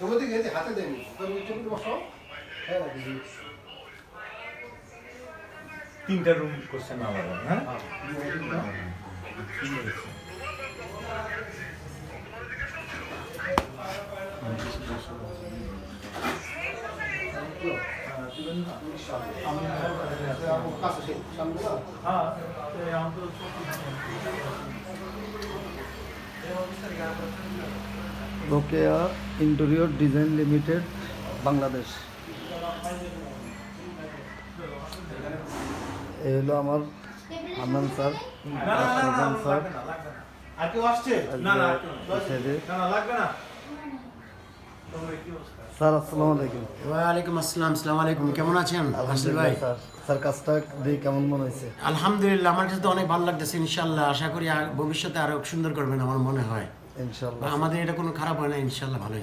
এই যে হাতে দেয়নি তুমি একটু বসো হ্যাঁ তিনটা রুম করছেন আলাদা হ্যাঁ? কাছে সেই সামনে না Rokeya interior design limited Bangladesh এই হলো আমার হান্নান স্যার। হাসান স্যার। আর কেউ আসছে? না না না। এই সাইডে। না না লাগবে না। তোমার কি অবস্থা? স্যার আসসালামু আলাইকুম। ওয়ালাইকুম আসসালাম আসসালামু আলাইকুম কেমন আছেন? হাসিল ভাই। আলহামদুলিল্লাহ স্যার কাজটা দিয়ে কেমন মনে হয়েছে? আলহামদুলিল্লাহ আমার কাছে তো অনেক ভালো লাগতেছে ইনশাল্লাহ আশা করি আর ভবিষ্যতে আরও সুন্দর করবেন আমার মনে হয়। ইনশাল্লাহ আমাদের এটা কোনো খারাপ হয় না ইনশাল্লাহ ভালো